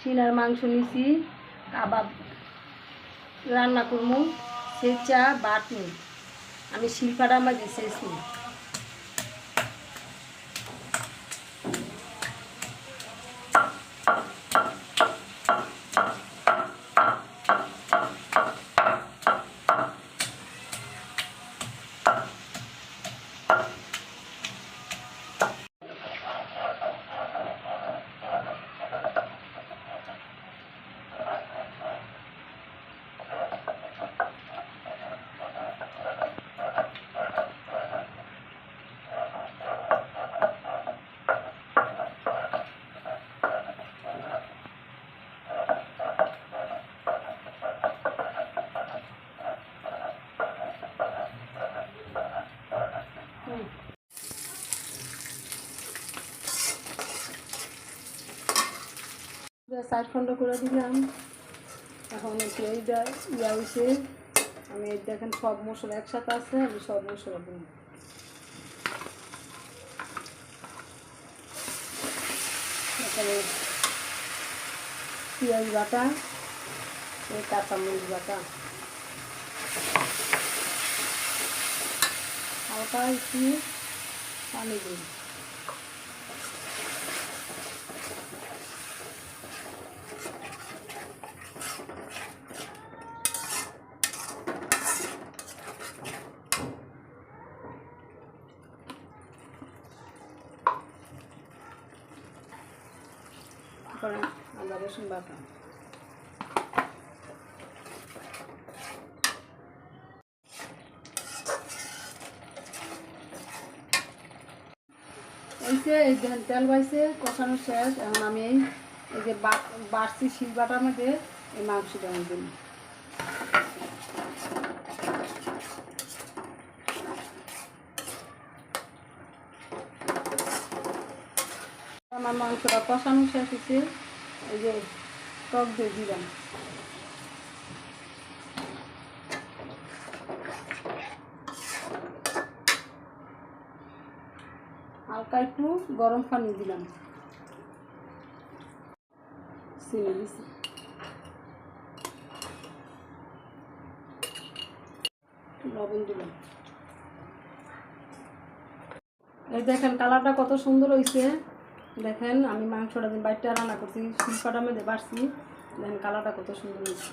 সিনার মাংস নিছি কাবাব রান্না করব সেচা বাটনি। আমি শিল্পাটা আমার শেষনি চার খণ্ড করে দিলাম। এখন একটু এইটা ইয়া হয়েছে আমি দেখেন সব মশলা একসাথে আছে, আমি সব মশলা দিই এখানে পেঁয়াজ বাটা, এই কাঁচামরিচ বাটা। হালকা একটু পানি দিই তারপরে আদা, রসুন, বাটা। এই তেল বাইছে, কষানো শেষ। এখন আমি এই এই যে বাড়ছি শিল বাটার মধ্যে এই মাংসটা আমি দিই আমার মাংসটা কষানো শেষ হচ্ছে এই যে টক দিয়ে দিলাম। হালকা একটু গরম পানি দিলাম। লবণ দিলাম। এই দেখেন কালারটা কত সুন্দর হয়েছে। দেখেন, আমি মাংসটা দিন বাইরটা রান্না করছি শিল্পাটা মধ্যে বাড়ছি। দেখেন কালারটা কত সুন্দর হয়েছে।